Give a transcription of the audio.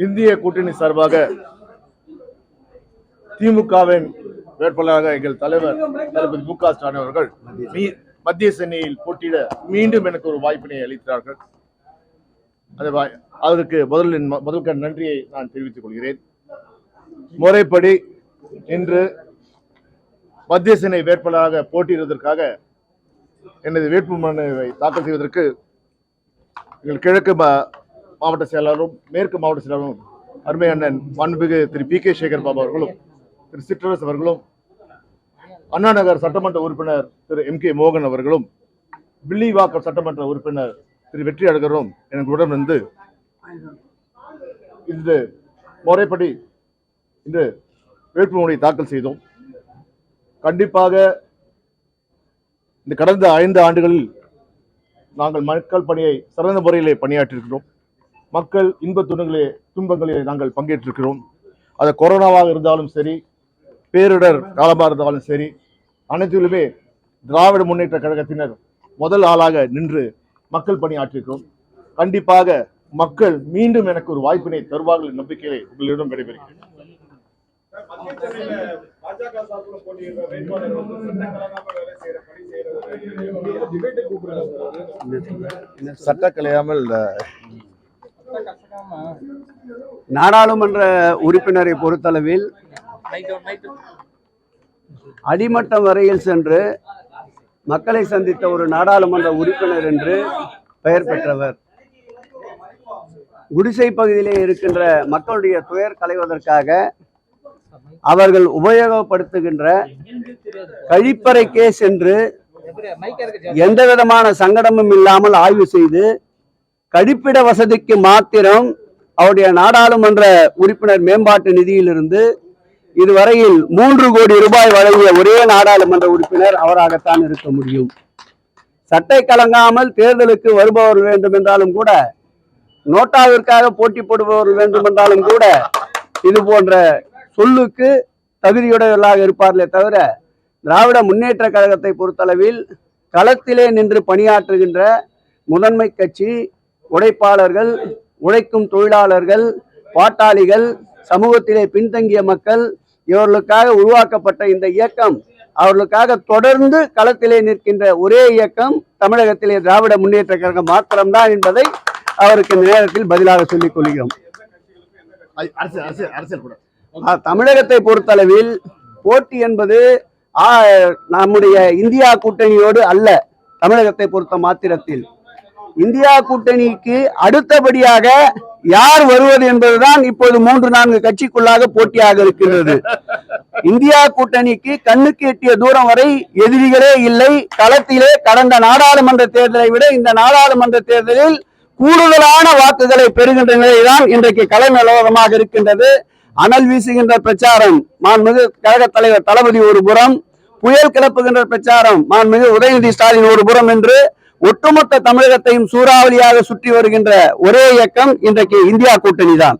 இந்திய கூட்டணி சார்பாக திமுகவின் வேட்பாளராக எங்கள் தலைவர் தளபதி மு க ஸ்டாலின் அவர்கள் மீ- மத்திய சென்னையில் போட்டியிட மீண்டும் எனக்கு ஒரு வாய்ப்பினை அளித்தார்கள் அது வாய்- அதற்கு முதலில் முதல்க நன்றியை நான் தெரிவித்துக் கொள்கிறேன். முறைப்படி இன்று மத்திய சென்னை வேட்பாளராக போட்டியிடுவதற்காக எனது வேட்புமனுவை தாக்கல் செய்வதற்கு எங்கள் கிழக்கு மாவட்ட செயலாளரும் மேற்கு மாவட்ட செயலாளரும் அருமை அண்ணன் மாண்புமிகு திரு பி கே சேகர் பாபு அவர்களும் திரு சிற்றரசு அவர்களும் அண்ணா நகர் சட்டமன்ற உறுப்பினர் திரு எம் கே மோகன் அவர்களும் வில்லிவாக்கம் சட்டமன்ற உறுப்பினர் திரு வெற்றி அழகரும் எங்களுடன் வந்து இன்று முறைப்படி இன்று வேட்புமனுவை தாக்கல் செய்தோம். கண்டிப்பாக இந்த கடந்த ஐந்து ஆண்டுகளில் நாங்கள் மக்கள் பணியை சிறந்த முறையிலே பணியாற்றியிருக்கிறோம். மக்கள் இன்ப துணங்களே துன்பங்களிலே நாங்கள் பங்கேற்றிருக்கிறோம். அது கொரோனாவாக இருந்தாலும் சரி பேரிடர் காலமாக இருந்தாலும் சரி அனைத்திலுமே திராவிட முன்னேற்ற கழகத்தினர் முதல் ஆளாக நின்று மக்கள் பணியாற்றிருக்கிறோம் கண்டிப்பாக மக்கள் மீண்டும் எனக்கு ஒரு வாய்ப்பினை தருவார்கள் நம்பிக்கையை உங்களிடம் விடைபெறுகிறேன். சட்ட கலையாமல் நாடாளுமன்ற உறுப்பினரை பொறுத்தளவில் அடிமட்டம் வரையில் சென்று மக்களை சந்தித்த ஒரு நாடாளுமன்ற உறுப்பினர் என்று பெயர் பெற்றவர். குடிசை பகுதியிலே இருக்கின்ற மக்களுடைய துயர் களைவதற்காக அவர்கள் உபயோகப்படுத்துகின்ற கழிப்பறைக்கே சென்று எந்த விதமான சங்கடமும் இல்லாமல் ஆய்வு செய்து கழிப்பிட வசதிக்கு மாத்திரம் அவருடைய நாடாளுமன்ற உறுப்பினர் மேம்பாட்டு நிதியிலிருந்து இதுவரையில் மூன்று கோடி ரூபாய் வழங்கிய ஒரே நாடாளுமன்ற உறுப்பினர் அவராகத்தான் இருக்க முடியும். சட்டை கலங்காமல் தேர்தலுக்கு வருபவர் வேண்டும் என்றாலும் கூட நோட்டாவிற்காக போட்டி போடுபவர் வேண்டும் என்றாலும் கூட இது போன்ற சொல்லுக்கு தகுதியுடையவர்களாக இருப்பார்களே தவிர திராவிட முன்னேற்ற கழகத்தை பொறுத்தளவில் களத்திலே நின்று பணியாற்றுகின்ற முதன்மை கட்சி உழைப்பாளர்கள் உழைக்கும் தொழிலாளர்கள் பாட்டாளிகள் சமூகத்திலே பின்தங்கிய மக்கள் இவர்களுக்காக உருவாக்கப்பட்ட இந்த இயக்கம் அவர்களுக்காக தொடர்ந்து களத்திலே நிற்கின்ற ஒரே இயக்கம் தமிழகத்திலே திராவிட முன்னேற்ற கழகம் மாத்திரம்தான் என்பதை அவருக்கு இந்த நேரத்தில் பதிலாக சொல்லிக் கொள்கிறோம். தமிழகத்தை பொறுத்தளவில் போட்டி என்பது நம்முடைய இந்தியா கூட்டணியோடு அல்ல தமிழகத்தை பொறுத்த மாத்திரத்தில். இந்தியா கூட்டணிக்கு அடுத்தபடியாக யார் வருவது என்பதுதான் இப்போது மூன்று நான்கு கட்சிக்குள்ளாக போட்டியாக இருக்கின்றது. இந்தியா கூட்டணிக்கு கண்ணுக்கு எட்டிய தூரம் வரை எதிரிகளே இல்லை. களத்திலே கடந்த நாடாளுமன்ற தேர்தலை விட இந்த நாடாளுமன்ற தேர்தலில் கூடுதலான வாக்குகளை பெறுகின்ற நிலைதான் இன்றைக்கு கள நிலவரமாக இருக்கின்றது. அனல் வீசுகின்ற பிரச்சாரம் மாண்புமிகு கழக தலைவர் தளபதி ஒரு புறம் புயல் கிளப்புகின்ற பிரச்சாரம் மாண்புமிகு உதயநிதி ஸ்டாலின் ஒரு புறம் என்று ஒட்டுமொத்த தமிழகத்தையும் சூறாவளியாக சுற்றி வருகின்ற ஒரே இயக்கம் இன்றைக்கு இந்தியா கூட்டணி தான்